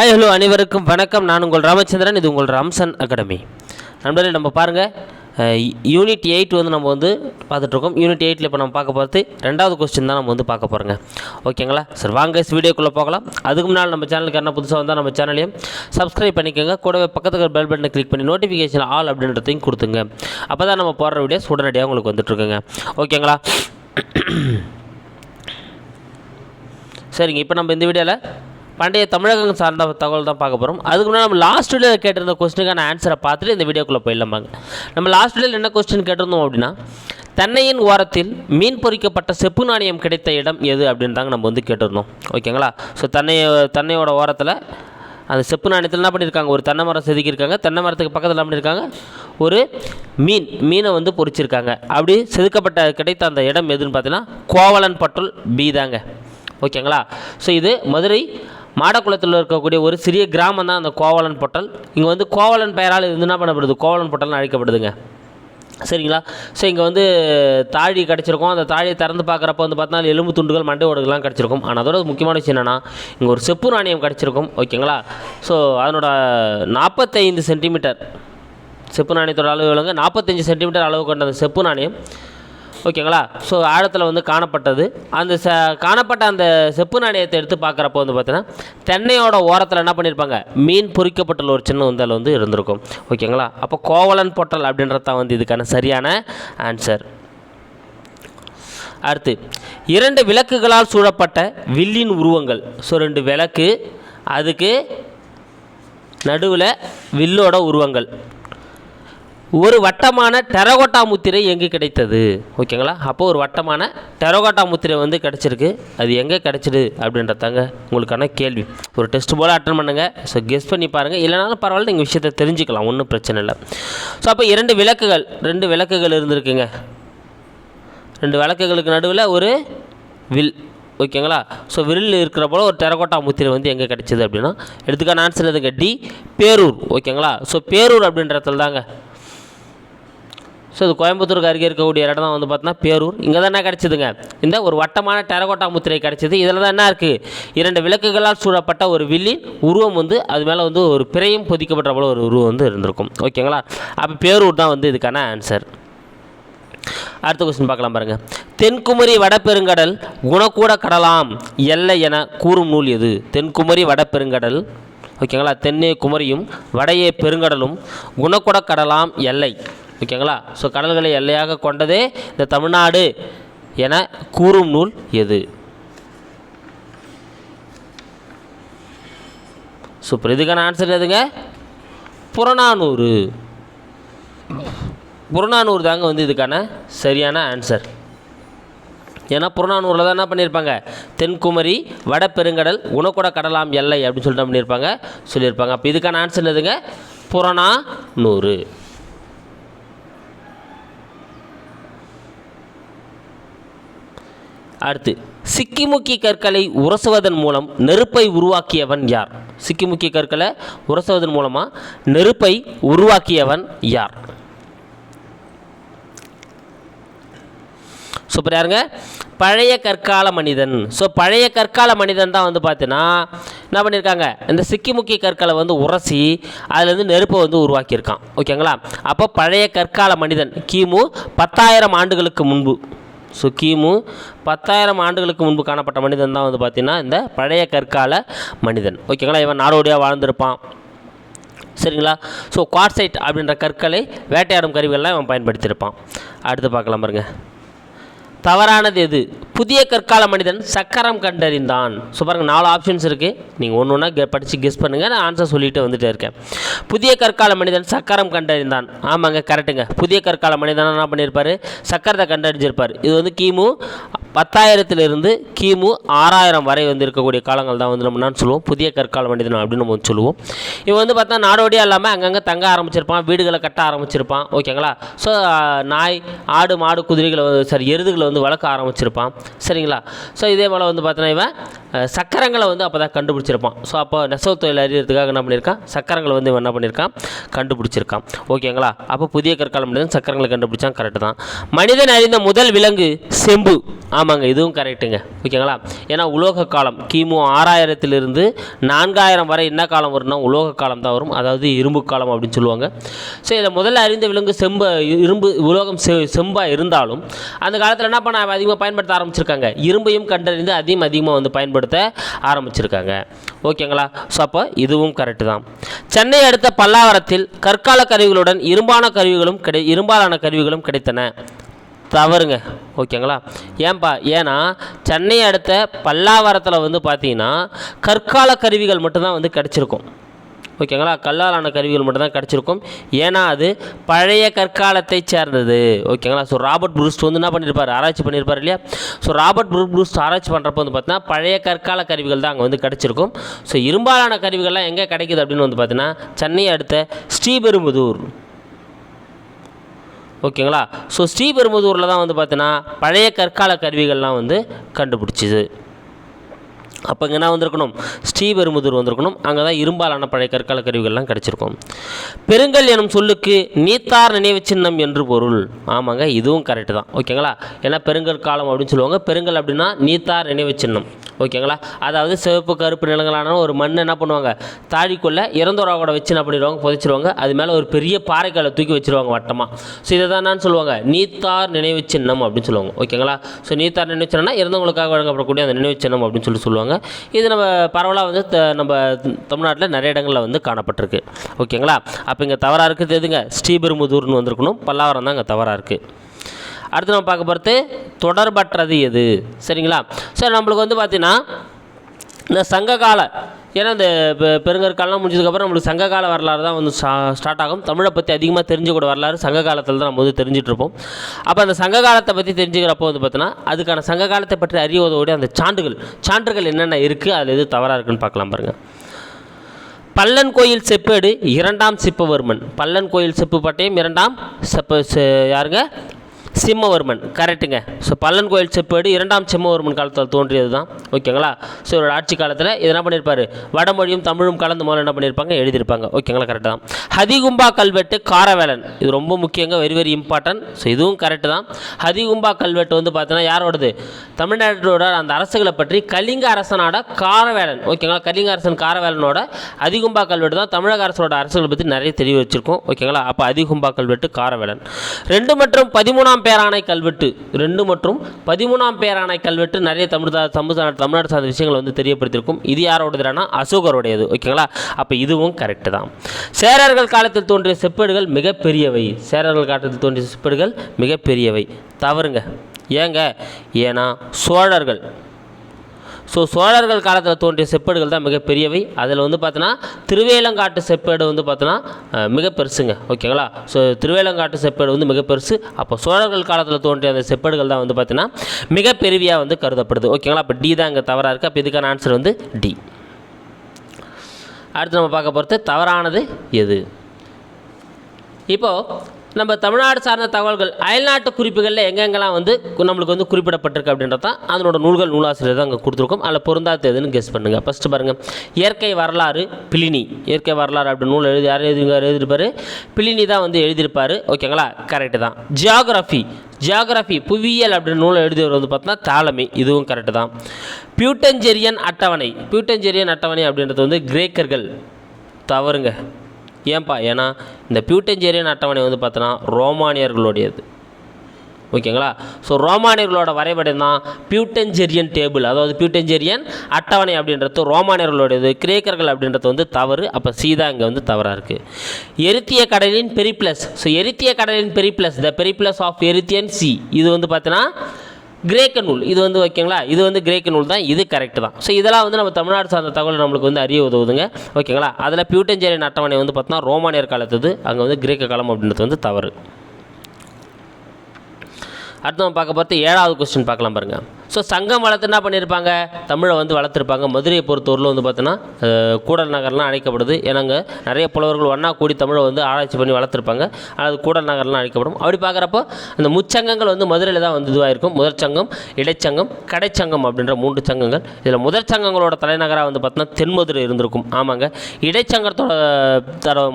Hi hello அனைவருக்கும் வணக்கம். நான் உங்கள் ராமச்சந்திரன் இது உங்கள் ராம்சன் அகாடமி. நண்பர்களே நம்ம பாருங்கள் யூனிட் எயிட் வந்து நம்ம வந்து பார்த்துட்ருக்கோம். யூனிட் எயிட்டில் இப்போ நம்ம பார்க்க போகிறது ரெண்டாவது கொஸ்டின் தான் நம்ம வந்து பார்க்க போகிறோங்க ஓகேங்களா சரி வாங்க வீடியோக்குள்ளே போகலாம். அதுக்கு முன்னால் நம்ம சேனலுக்கு என்ன புதுசாக வந்தால் நம்ம சேனலையும் சப்ஸ்கிரைப் பண்ணிக்கோங்க. கூடவே பக்கத்துக்கு பெல் பட்டனை கிளிக் பண்ணி நோட்டிஃபிகேஷன் ஆல் அப்படின்றதையும் கொடுத்துங்க. அப்போ தான் நம்ம போடுற வீடியோஸ் உடனடியாக உங்களுக்கு வந்துட்டுருக்குங்க ஓகேங்களா சரிங்க இப்போ நம்ம இந்த வீடியோவில் பண்டைய தமிழகம் சார்ந்த தகவல் தான் பார்க்க போகிறோம் அதுக்கு முன்னாடி நம்ம லாஸ்ட் வீடியோவில் கேட்டிருந்த கொஸ்டினுக்கான ஆன்சரை பார்த்துட்டு இந்த வீடியோக்குள்ளே போயிடலாமாங்க நம்ம லாஸ்ட் வீடியோவில் என்ன கொஸ்டின் கேட்டிருந்தோம் அப்படின்னா தென்னையின் ஓரத்தில் மீன் பொறிக்கப்பட்ட செப்பு நாணயம் கிடைத்த இடம் எது அப்படின்னு தாங்க நம்ம வந்து கேட்டிருந்தோம். ஓகேங்களா ஸோ தென்னை தென்னையோட ஓரத்தில் அந்த செப்பு நாணயத்தில் என்ன பண்ணியிருக்காங்க ஒரு தென்னை மரம் செதுக்கியிருக்காங்க. தென்னை மரத்துக்கு பக்கத்தில் என்ன பண்ணியிருக்காங்க ஒரு மீன் மீனை வந்து பொறிச்சிருக்காங்க. அப்படி செதுக்கப்பட்ட கிடைத்த அந்த இடம் எதுன்னு பார்த்தீங்கன்னா கோவலன் பட்டுல் பி தாங்க ஓகேங்களா ஸோ இது மதுரை மாடக்குளத்தில் இருக்கக்கூடிய ஒரு சிறிய கிராமம் தான் அந்த கோவலன் பொட்டல். இங்கே வந்து கோவலன் பெயரால் இது என்ன பண்ணப்படுது? கோவலன் பொட்டல்னு அழைக்கப்படுதுங்க. சரிங்களா? ஸோ இங்கே வந்து தாழி கிடச்சிருக்கும். அந்த தாழியை திறந்து பார்க்குறப்ப வந்து பார்த்தீங்கன்னா எலும்பு துண்டுகள் மண்டை ஓடுகள்லாம் கிடச்சிருக்கும். ஆனால் அதோட முக்கியமான விஷயம் என்னென்னா இங்கே ஒரு செப்பு நாணயம் கிடச்சிருக்கும். ஓகேங்களா? ஸோ அதனோட நாற்பத்தைந்து சென்டிமீட்டர் செப்பு நாணயத்தோட அளவு எவ்வளோங்க நாற்பத்தஞ்சு சென்டிமீட்டர் அளவு கொண்ட அந்த செப்பு நாணயம். ஓகேங்களா? ஸோ ஆழத்தில் வந்து காணப்பட்டது. அந்த ச காணப்பட்ட அந்த செப்பு நாணயத்தை எடுத்து பார்க்குறப்போ வந்து பார்த்தீங்கன்னா தென்னையோட ஓரத்தில் என்ன பண்ணியிருப்பாங்க மீன் பொறிக்கப்பட்டுள்ள ஒரு சின்ன வந்து அதில் வந்து இருந்திருக்கும். ஓகேங்களா? அப்போ கோவலன் பொட்டல் அப்படின்றது தான் வந்து இதுக்கான சரியான ஆன்சர் அடுத்து இரண்டு விளக்குகளால் சூழப்பட்ட வில்லின் உருவங்கள். ஸோ ரெண்டு விளக்கு அதுக்கு நடுவில் வில்லோட உருவங்கள். ஒரு வட்டமான டெரகோட்டா முத்திரை எங்கே கிடைத்தது? ஓகேங்களா? அப்போ ஒரு வட்டமான டெரகோட்டா முத்திரை வந்து கிடச்சிருக்கு. அது எங்கே கிடச்சிது அப்படின்றதாங்க உங்களுக்கான கேள்வி. ஒரு டெஸ்ட் போல் அட்டன் பண்ணுங்கள் ஸோ கெஸ் பண்ணி பாருங்கள் இல்லைனாலும் பரவாயில்ல நீங்கள் விஷயத்தை தெரிஞ்சுக்கலாம். ஒன்றும் பிரச்சனை இல்லை. ஸோ அப்போ இரண்டு விளக்குகள் ரெண்டு விளக்குகள் இருந்திருக்குங்க. ரெண்டு விளக்குகளுக்கு நடுவில் ஒரு வில் ஓகேங்களா? ஸோ விரில் இருக்கிற போல் ஒரு டெரகோட்டா முத்திரை வந்து எங்கே கிடச்சிது அப்படின்னா எடுத்துக்கான ஆன்சர் எதுங்க டி பேரூர் ஓகேங்களா? ஸோ பேரூர் அப்படின்ற இடத்துல தாங்க. ஸோ இது கோயம்புத்தூருக்கு அருகே இருக்கக்கூடிய இடம் தான் வந்து பார்த்தீங்கன்னா பேரூர். இங்கே தான் என்ன கிடச்சிதுங்க? இந்த ஒரு வட்டமான டெரகோட்டா முத்திரை கிடச்சிது. இதில் தான் என்ன இருக்குது இரண்டு விளக்குகளால் சூழப்பட்ட ஒரு வில்லின் உருவம் வந்து அது மேலே வந்து ஒரு பிறையும் பொதிக்கப்பட்ட போல ஒரு உருவம் வந்து இருந்திருக்கும். ஓகேங்களா? அப்போ பேரூர் தான் வந்து இதுக்கான ஆன்சர் அடுத்த கொஸ்டின் பார்க்கலாம் பாருங்கள் தென்குமரி வடபெருங்கடல் குணக்கூட கடலாம் எல்லை என கூறும் நூல் எது? தென்குமரி வடபெருங்கடல். ஓகேங்களா? தென்னே குமரியும் வடையே பெருங்கடலும் குணக்கூட கடலாம் எல்லை. ஓகேங்களா? ஸோ கடல்களை எல்லையாக கொண்டதே இந்த தமிழ்நாடு என கூறும் நூல் எது? சூப்பர் இதுக்கான ஆன்சர் எதுங்க புறநானூறு. புறநானூறு தாங்க வந்து இதுக்கான சரியான ஆன்சர் ஏன்னா புறநானூரில் தான் என்ன பண்ணியிருப்பாங்க? தென்குமரி வட பெருங்கடல் குணக்கூட கடலாம் எல்லை அப்படின்னு சொல்லிட்டு பண்ணியிருப்பாங்க? சொல்லியிருப்பாங்க. அப்போ இதுக்கான ஆன்சர் எதுங்க புறநானூறு. அடுத்து சிக்கிமுக்கி கற்களை உரசுவதன் மூலம் நெருப்பை உருவாக்கியவன் யார்? சிக்கிமுக்கி கற்களை உரசுவதன் மூலமாக நெருப்பை உருவாக்கியவன் யார்? சூப்பர் யாருங்க பழைய கற்கால மனிதன். ஸோ பழைய கற்கால மனிதன் தான் வந்து பார்த்தீங்கன்னா என்ன பண்ணியிருக்காங்க இந்த சிக்கிமுக்கி கற்களை வந்து உரசி அதுலேருந்து நெருப்பை வந்து உருவாக்கியிருக்கான். ஓகேங்களா? அப்போ பழைய கற்கால மனிதன் கிமு பத்தாயிரம் ஆண்டுகளுக்கு முன்பு. ஸோ கிமு பத்தாயிரம் ஆண்டுகளுக்கு முன்பு காணப்பட்ட மனிதன் தான் வந்து பார்த்திங்கன்னா இந்த பழைய கற்கால மனிதன். ஓகேங்களா? இவன் நாடோடியாக வாழ்ந்திருப்பான். சரிங்களா? ஸோ குவார்சைட் அப்படின்ற கற்களை வேட்டையாடும் கருவிகள்லாம் இவன் பயன்படுத்தியிருப்பான். அடுத்து பார்க்கலாம் பாருங்கள் தவறானது எது? புதிய கற்கால மனிதன் சக்கரம் கண்டறிந்தான். ஸோ பாருங்கள் நாலு ஆப்ஷன்ஸ் இருக்குது நீங்கள் ஒன்று ஒன்றா கெ படித்து கெஸ் பண்ணுங்கள் நான் ஆன்சர் சொல்லிட்டு வந்துட்டே இருக்கேன். புதிய கற்கால மனிதன் சக்கரம் கண்டறிந்தான். ஆமாங்க கரெக்டுங்க புதிய கற்கால மனிதன் என்ன பண்ணியிருப்பார் சக்கரத்தை கண்டறிஞ்சிருப்பார். இது வந்து கிமு பத்தாயிரத்திலிருந்து கிமு ஆறாயிரம் வரை வந்து இருக்கக்கூடிய காலங்கள் தான் வந்து நம்ம என்ன சொல்லுவோம்? புதிய கற்கால மனிதன் அப்படின்னு நம்ம சொல்லுவோம். இவன் வந்து பார்த்தா நாடோடியாக இல்லாமல் அங்கங்கே தங்க ஆரம்பிச்சிருப்பான் வீடுகளை கட்ட ஆரம்பிச்சிருப்பான். ஓகேங்களா ஸோ நாய் ஆடு மாடு குதிரைகளை வந்து சரி எருதுகளை வந்து வளர்க்க ஆரம்பிச்சிருப்பான். சரிங்களா? ஸோ இதே போல் வந்து பார்த்தோன்னா இவன் சக்கரங்களை வந்து அப்போ தான் கண்டுபிடிச்சிருப்பான். ஸோ அப்போ நெசவு தொழில் அறியறதுக்காக என்ன பண்ணியிருக்கான்? சக்கரங்களை வந்து இவன் என்ன பண்ணியிருக்கான்? கண்டுபிடிச்சிருக்கான். ஓகேங்களா அப்போ புதிய கற்கால மனிதன் சக்கரங்களை கண்டுபிடிச்சான் கரெக்டு தான். மனிதன் அறிந்த முதல் விலங்கு செம்பு. ஆமாங்க இதுவும் கரெக்டுங்க ஓகேங்களா? ஏன்னா உலோக காலம் கிமு ஆறாயிரத்திலிருந்து நான்காயிரம் வரை என்ன காலம் வரும்னா உலோக காலம் தான் வரும். அதாவது இரும்பு காலம் அப்படின்னு சொல்லுவாங்க. ஸோ இதில் முதல்ல அறிந்த விலங்கு செம்ப இரும்பு உலோகம் செ செம்பாக இருந்தாலும் அந்த காலத்தில் என்ன பண்ண அதிகமாக பயன்படுத்த ஆரம்பிச்சிருக்காங்க. இரும்பையும் கண்டறிந்து அதையும் அதிகமாக வந்து பயன்படுத்த ஆரம்பிச்சிருக்காங்க. ஓகேங்களா? ஸோ அப்போ இதுவும் கரெக்டு தான். சென்னை அடுத்த பல்லாவரத்தில் கற்கால கருவிகளுடன் இரும்பான கருவிகளும் கிடை இரும்பாலான கருவிகளும் கிடைத்தன. தவறுங்க. ஓகேங்களா? ஏன்பா ஏன்னா சென்னை அடுத்த பல்லாவரத்தில் வந்து பார்த்தீங்கன்னா கற்கால கருவிகள் மட்டும்தான் வந்து கிடச்சிருக்கும். ஓகேங்களா? கல்லாலான கருவிகள் மட்டும்தான் கிடச்சிருக்கும். ஏன்னா அது பழைய கற்காலத்தை சேர்ந்தது. ஓகேங்களா? ஸோ ராபர்ட் ப்ரூஸ்ட் வந்து என்ன பண்ணியிருப்பார் ஆராய்ச்சி பண்ணியிருப்பார் இல்லையா? ஸோ ராபர்ட் ப்ரூ ப்ரூஸ்ட் ஆராய்ச்சி பண்ணுறப்ப வந்து பார்த்தீங்கன்னா பழைய கற்கால கருவிகள் தான் அங்கே வந்து கிடச்சிருக்கும். ஸோ இரும்பாலான கருவிகள்லாம் எங்கே கிடைக்குது அப்படின்னு வந்து பார்த்தீங்கன்னா சென்னை அடுத்த ஸ்ரீபெரும்புதூர். ஓகேங்களா? ஸோ ஸ்ரீபெரும்புதூரில் தான் வந்து பார்த்தீங்கன்னா பழைய கற்கால கருவிகள்லாம் வந்து கண்டுபிடிச்சிது. அப்போ இங்கே என்ன வந்திருக்கணும்? ஸ்ரீபெரும்புதூர் வந்திருக்கணும். அங்கே தான் இரும்பாலான பழைய கற்கால கருவிகள்லாம் கிடச்சிருக்கும். பெருங்கல் எனும் சொல்லுக்கு நீத்தார் நினைவு சின்னம் என்று பொருள். ஆமாங்க இதுவும் கரெக்டு தான். ஓகேங்களா? ஏன்னா பெருங்கல் காலம் அப்படின்னு சொல்லுவாங்க. பெருங்கல் அப்படின்னா நீத்தார் நினைவு சின்னம். ஓகேங்களா? அதாவது சிவப்பு கருப்பு நிலங்களான ஒரு மண் என்ன பண்ணுவாங்க? தாழிக்குள்ளே இறந்தோராவோட வச்சு என்ன பண்ணிடுவாங்க? புதைச்சிருவாங்க. அது மேலே ஒரு பெரிய பாறைக்காலை தூக்கி வச்சிருவாங்க வட்டமாக ஸோ இதை தான் என்னன்னு சொல்லுவாங்க. நீத்தார் நினைவு சின்னம் அப்படின்னு சொல்லுவாங்க. ஓகேங்களா? ஸோ நீத்தார் நினைவு சின்னம்னா இறந்தவங்களுக்காக வழங்கப்படக்கூடிய அந்த நினைவு சின்னம் அப்படின்னு சொல்லி சொல்லுவாங்க. இது நம்ம பரவலாக வந்து த- நம்ம தமிழ்நாட்டில் நிறைய இடங்களில் வந்து காணப்பட்டிருக்கு. ஓகேங்களா? அப்போ இங்கே தவறாக இருக்குது எதுங்க? ஸ்ரீபெரும்புதூர்னு வந்திருக்கணும். பல்லாவரம் தான் இங்கே தவறாக இருக்குது அடுத்து நம்ம பார்க்க போகிறது தொடர்பற்றது எது? சரிங்களா? சரி நம்மளுக்கு வந்து பார்த்தீங்கன்னா இந்த சங்ககால ஏன்னா இந்த பெ- பெருங்கற்காலம் முடிஞ்சதுக்கப்புறம் நம்மளுக்கு சங்ககால வரலாறு தான் வந்து ஸ்டார்ட் ஆகும். தமிழை பற்றி அதிகமாக தெரிஞ்சுக்கூட வரலாறு சங்க காலத்தில் தான் நம்ம வந்து தெரிஞ்சிட்ருப்போம் அப்போ அந்த சங்க காலத்தை பற்றி தெரிஞ்சுக்கிறப்போ வந்து பார்த்தோன்னா அதுக்கான சங்க காலத்தை பற்றி அறிவதோடு அந்த சான்றுகள் சான்றுகள் என்னென்ன இருக்குது அதில் எது தவறாக இருக்குன்னு பார்க்கலாம் பாருங்கள் பல்லன் கோயில் செப்பேடு இரண்டாம் சிப்பவர்மன். பல்லன் கோயில் செப்பு பட்டயம் இரண்டாம் செப்ப செ- யாருங்க? சிம்மவர்மன் கரெக்டுங்க ஸோ பல்லன் கோயில் செப்பேடு இரண்டாம் சிம்மவர்மன் காலத்தில் தோன்றியது தான் ஓகேங்களா ஸோ இவரோட ஆட்சி காலத்தில் இது என்ன பண்ணியிருப்பார் வடமொழியும் தமிழும் கலந்து முதல்ல என்ன பண்ணியிருப்பாங்க எழுதியிருப்பாங்க. ஓகேங்களா கரெக்டு தான். ஹதிகும்பா கல்வெட்டு காரவேலன். இது ரொம்ப முக்கியங்க வெரி வெரி இம்பார்ட்டன்ட் ஸோ இதுவும் கரெக்டு தான். ஹதிகும்பா கல்வெட்டு வந்து பார்த்தீங்கன்னா யாரோடது? தமிழ்நாட்டோட அந்த அரசுகளை பற்றி கலிங்க அரசனோட காரவேலன். ஓகேங்களா கலிங்க அரசன் காரவேலனோட அதிகும்பா கல்வெட்டு தான் தமிழக அரசோட அரசுகளை பற்றி நிறைய தெரிய வச்சிருக்கோம் ஓகேங்களா அப்போ அதிகும்பா கல்வெட்டு காரவேலன். ரெண்டு மற்றும் பதிமூணாம் பேராணை கல்வெட்டு ரெண்டு மற்றும் பதிமூணாம் பேராணை கல்வெட்டு நிறைய தமிழ் தமிழ் தமிழ்நாடு சார்ந்த விஷயங்கள் வந்து தெரியப்படுத்தியிருக்கும். இது யாரோடதுனா அசோகருடையது. ஓகேங்களா அப்போ இதுவும் கரெக்டு தான். சேரர்கள் காலத்தில் தோன்றிய செப்பேடுகள் மிகப்பெரியவை. சேரர்கள் காலத்தில் தோன்றிய செப்பேடுகள் மிகப்பெரியவை. தவறுங்க. ஏங்க? ஏன்னா சோழர்கள் ஸோ சோழர்கள் காலத்தில் தோன்றிய செப்பேடுகள் தான் மிகப்பெரியவை. அதில் வந்து பார்த்தோன்னா திருவேலங்காட்டு செப்பேடு வந்து பார்த்தோன்னா மிக பெருசுங்க. ஓகேங்களா? ஸோ திருவேலங்காட்டு செப்பேடு வந்து மிக பெருசு. அப்போ சோழர்கள் காலத்தில் தோன்றிய அந்த செப்பேடுகள் தான் வந்து பார்த்தீங்கன்னா மிகப்பெருவியாக வந்து கருதப்படுது. ஓகேங்களா? அப்போ டி தான் இங்கே தவறாக இருக்குது அப்போ இதுக்கான ஆன்சர் வந்து டி அடுத்து நம்ம பார்க்க போகிறது தவறானது எது? இப்போது நம்ம தமிழ்நாடு சார்ந்த தகவல்கள் அயல்நாட்டு குறிப்புகளில் எங்கெங்கெல்லாம் வந்து கு- நம்மளுக்கு வந்து குறிப்பிடப்பட்டிருக்கு அப்படின்றது தான் அதனோட நூல்கள் நூலாசிரியர் தான் அங்கே கொடுத்துருக்கோம். அதில் பொருந்தாது எதுன்னு கெஸ் பண்ணுங்கள் ஃபஸ்ட்டு பாருங்கள் இயற்கை வரலாறு பிளினி. இயற்கை வரலாறு அப்படி நூல் எழுதி யார் எழுதி எழுதியிருப்பார்? பிளினி தான் வந்து எழுதியிருப்பார். ஓகேங்களா கரெக்டு தான். ஜியாகிரஃபி ஜியாகிரஃபி புவியியல் அப்படின்னு நூலை எழுதியவர் வந்து பார்த்தோன்னா தாலமி இதுவும் கரெக்டு தான். பியூட்டஞ்செரியன் அட்டவணை. பியூட்டஞ்செரியன் அட்டவணை அப்படின்றது வந்து கிரேக்கர்கள். தவறுங்க. ஏன்பா? ஏன்னா இந்த பியூட்டஞ்சேரியன் அட்டவணை வந்து பார்த்தோன்னா ரோமானியர்களுடையது. ஓகேங்களா? ஸோ ரோமானியர்களோட வரைபடம் தான் பியூட்டஞ்செரியன் டேபிள். அதாவது பியூட்டஞ்செரியன் அட்டவணை அப்படின்றது ரோமானியர்களுடையது கிரேக்கர்கள் அப்படின்றது வந்து தவறு அப்போ சீதா இங்கே வந்து தவறாக இருக்குது எரித்திய கடலின் பெரிப்ளஸ். ஸோ எரித்திய கடலின் Periplus the Periplus of Erythraean sea இது வந்து பார்த்தீங்கன்னா கிரேக்க நூல். இது வந்து ஓகேங்களா? இது வந்து கிரேக்க நூல் தான். இது கரெக்ட் தான். ஸோ இதெல்லாம் வந்து நம்ம தமிழ்நாடு சார்ந்த தகவல் நம்மளுக்கு வந்து அறிய உதவுதுங்க. ஓகேங்களா? அதில் பியூட்டஞ்சேரியன் அட்டவணை வந்து பார்த்தோன்னா ரோமானியர் காலத்துது. அங்கே வந்து கிரேக்க காலம் அப்படின்றது வந்து தவறு. அடுத்து நம்ம பார்க்க பார்த்து ஏழாவது கொஸ்டின் பார்க்கலாம் பாருங்கள் ஸோ சங்கம் வளர்த்து என்ன பண்ணியிருப்பாங்க தமிழை வந்து வளர்த்துருப்பாங்க. மதுரையை பொறுத்தவரையில் வந்து பார்த்தீங்கன்னா கூடல் நகர்லாம் அழைக்கப்படுது. ஏன்னாங்க நிறைய புலவர்கள் ஒன்றா கூடி தமிழை வந்து ஆராய்ச்சி பண்ணி வளர்த்துருப்பாங்க. அது கூடல் நகர்லாம் அழைக்கப்படும். அப்படி பார்க்குறப்போ அந்த முச்சங்கங்கள் வந்து மதுரையில் தான் வந்து இதுவாக இருக்கும் முதற் சங்கம் இடைச்சங்கம் கடைச்சங்கம் அப்படின்ற மூன்று சங்கங்கள். இதில் முதற் சங்கங்களோட தலைநகராக வந்து பார்த்தீங்கன்னா தென்மதுரை இருந்திருக்கும். ஆமாங்க. இடைச்சங்கத்தோட தர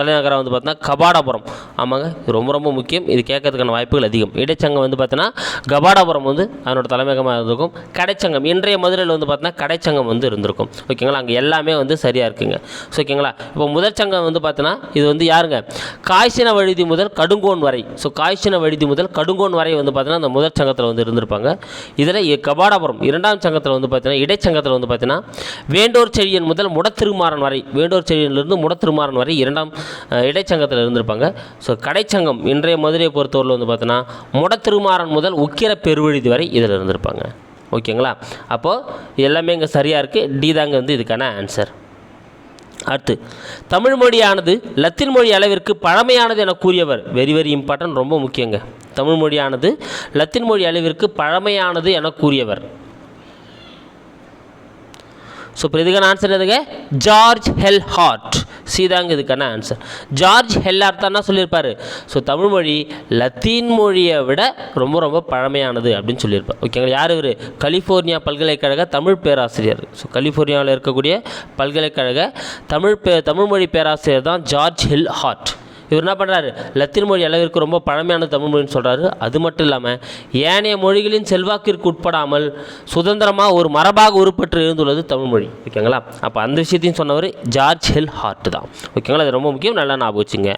தலைநகராக வந்து பார்த்தீங்கன்னா கபாடபுரம். ஆமாங்க. இது ரொம்ப ரொம்ப முக்கியம். இது கேட்கறதுக்கான வாய்ப்புகள் அதிகம். இடைச்சங்கம் வந்து பார்த்தீங்கன்னா கபாடபுரம் வந்து அதனோட சங்கமாக இருந்திருக்கும். கடைச்சங்கம். இன்றைய மதுரையில் வந்து பார்த்தீங்கன்னா கடைச்சங்கம் வந்து இருந்திருக்கும். ஓகேங்களா? அங்கே எல்லாமே வந்து சரியாக இருக்குங்க. ஸோ ஓகேங்களா? இப்போ முதற் சங்கம் வந்து பார்த்தீங்கன்னா இது வந்து யாருங்க? காய்ச்சின வழுதி முதல் கடுங்கோன் வரை. ஸோ காய்ச்சின வழுதி முதல் கடுங்கோன் வரை வந்து பார்த்தீங்கன்னா அந்த முதற் சங்கத்தில் வந்து இருந்திருப்பாங்க. இதில் கபாடபுரம் இரண்டாம் சங்கத்தில் வந்து பார்த்தீங்கன்னா இடைச்சங்கத்தில் வந்து பார்த்தீங்கன்னா வேண்டோர் செழியன் முதல் முடத்திருமாறன் வரை வேண்டோர் செழியனிலிருந்து முடத்திருமாறன் வரை இரண்டாம் இடைச்சங்கத்தில் இருந்திருப்பாங்க. ஸோ கடைச்சங்கம் இன்றைய மதுரையை பொறுத்தவரையில் வந்து பார்த்தீங்கன்னா முடத்திருமாறன் முதல் உக்கிர பெருவழுதி வரை இதில் இருந்திருப்பாங்க. ஓகேங்களா? அப்போது எல்லாமே இங்கே சரியாக இருக்குது டி தாங்க வந்து இதுக்கான ஆன்சர் அடுத்து தமிழ் மொழியானது லத்தீன் மொழி அளவிற்கு பழமையானது என கூறியவர். வெரி வெரி இம்பார்ட்டன்ட் ரொம்ப முக்கியங்க. தமிழ் மொழியானது லத்தீன் மொழி அளவிற்கு பழமையானது என கூறியவர். ஸோ இப்போ இதுக்கான ஆன்சர் எதுங்க ஜார்ஜ் ஹெல் ஹார்ட் சீதாங்க இதுக்கான ஆன்சர் ஜார்ஜ் ஹெல்லார் தான் சொல்லியிருப்பார். ஸோ தமிழ் மொழி லத்தீன் மொழியை விட ரொம்ப ரொம்ப பழமையானது அப்படின்னு சொல்லியிருப்பார். ஓகேங்களா யார் இவர்? கலிஃபோர்னியா பல்கலைக்கழக தமிழ் பேராசிரியர். ஸோ கலிஃபோர்னியாவில் இருக்கக்கூடிய பல்கலைக்கழக தமிழ் பே தமிழ் மொழி பேராசிரியர் தான் ஜார்ஜ் ஹில் ஹார்ட். இவர் என்ன பண்ணுறாரு லத்தீன் மொழி அளவிற்கு ரொம்ப பழமையான தமிழ் மொழின்னு சொல்கிறாரு அது மட்டும் இல்லாமல் ஏனைய மொழிகளின் செல்வாக்கிற்கு உட்படாமல் சுதந்திரமாக ஒரு மரபாக உருப்பற்று இருந்துள்ளது தமிழ் மொழி. ஓகேங்களா? அப்போ அந்த விஷயத்தையும் சொன்னவர் ஜார்ஜ் ஹெல் ஹார்ட் தான். ஓகேங்களா? அது ரொம்ப முக்கியம். நல்லா ஞாபகம் வச்சுங்க.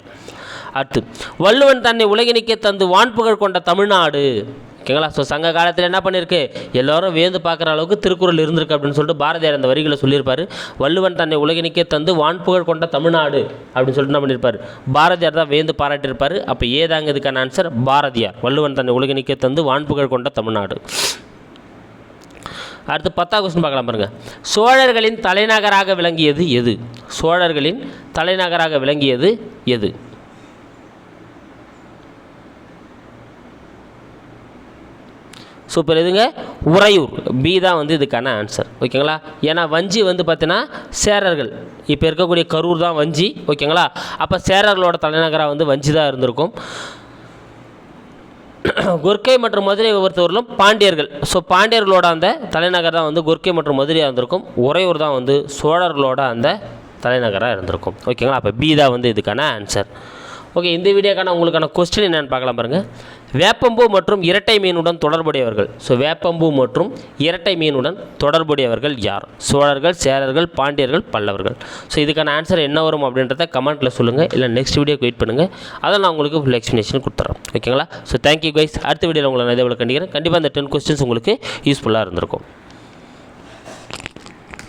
அடுத்து வள்ளுவன் தன்னை உலகினிக்கே தந்து வான்புகழ் கொண்ட தமிழ்நாடு. ஓகேங்களா ஸோ சங்க காலத்தில் என்ன பண்ணியிருக்கு எல்லோரும் வியந்து பார்க்குற அளவுக்கு திருக்குறள் இருந்திருக்கு அப்படின்னு சொல்லிட்டு பாரதியார் அந்த வரிகளை சொல்லியிருப்பார். வள்ளுவன் தன்னை உலகினிக்கே தந்து வான்புகழ் கொண்ட தமிழ்நாடு அப்படின்னு சொல்லிட்டு என்ன பண்ணியிருப்பார்? பாரதியார் தான் வியந்து பாராட்டியிருப்பார். அப்போ ஏதாங்க இதுக்கான ஆன்சர் பாரதியார். வள்ளுவன் தன்னை உலகினிக்கே தந்து வான்புகழ் கொண்ட தமிழ்நாடு. அடுத்து பத்தாம் கொஸ்டின் பார்க்கலாம் பாருங்கள் சோழர்களின் தலைநகராக விளங்கியது எது? சோழர்களின் தலைநகராக விளங்கியது எது? சூப்பர். எதுங்க உறையூர். பி தான் வந்து இதுக்கான ஆன்சர் ஓகேங்களா? ஏன்னா வஞ்சி வந்து பார்த்தீங்கன்னா சேரர்கள். இப்போ இருக்கக்கூடிய கரூர் தான் வஞ்சி. ஓகேங்களா? அப்போ சேரர்களோட தலைநகராக வந்து வஞ்சி தான் இருந்திருக்கும். குர்க்கை மற்றும் மதுரை பொறுத்தவரையிலும் பாண்டியர்கள். ஸோ பாண்டியர்களோட அந்த தலைநகர் தான் வந்து குர்க்கை மற்றும் மதுரையாக இருந்திருக்கும். உறையூர் தான் வந்து சோழர்களோட அந்த தலைநகராக இருந்திருக்கும். ஓகேங்களா? அப்போ பி தான் வந்து இதுக்கான ஆன்சர் ஓகே இந்த வீடியோக்கான உங்களுக்கான கொஸ்டின் என்னென்னு பார்க்கலாம் பாருங்கள் வேப்பம்பூ மற்றும் இரட்டை மீனுடன் தொடர்புடையவர்கள். ஸோ வேப்பம்பூ மற்றும் இரட்டை மீனுடன் தொடர்புடையவர்கள் யார்? சோழர்கள் சேரர்கள் பாண்டியர்கள் பல்லவர்கள். ஸோ இதுக்கான ஆன்சர் என்ன வரும் அப்படின்றத கமெண்ட்டில் சொல்லுங்கள் இல்லை நெக்ஸ்ட் வீடியோக்கு வெயிட் பண்ணுங்கள் அதை நான் உங்களுக்கு ஃபுல் எக்ஸ்ப்ளனேஷன் கொடுத்துறேன். ஓகேங்களா ஸோ தேங்க்யூ கைஸ் அடுத்த வீடியோவில் உங்களை நான் இதை போல கண்டிக்கிறேன். கண்டிப்பாக அந்த டென் கொஸ்டின்ஸ் உங்களுக்கு யூஸ்ஃபுல்லாக இருந்திருக்கும்.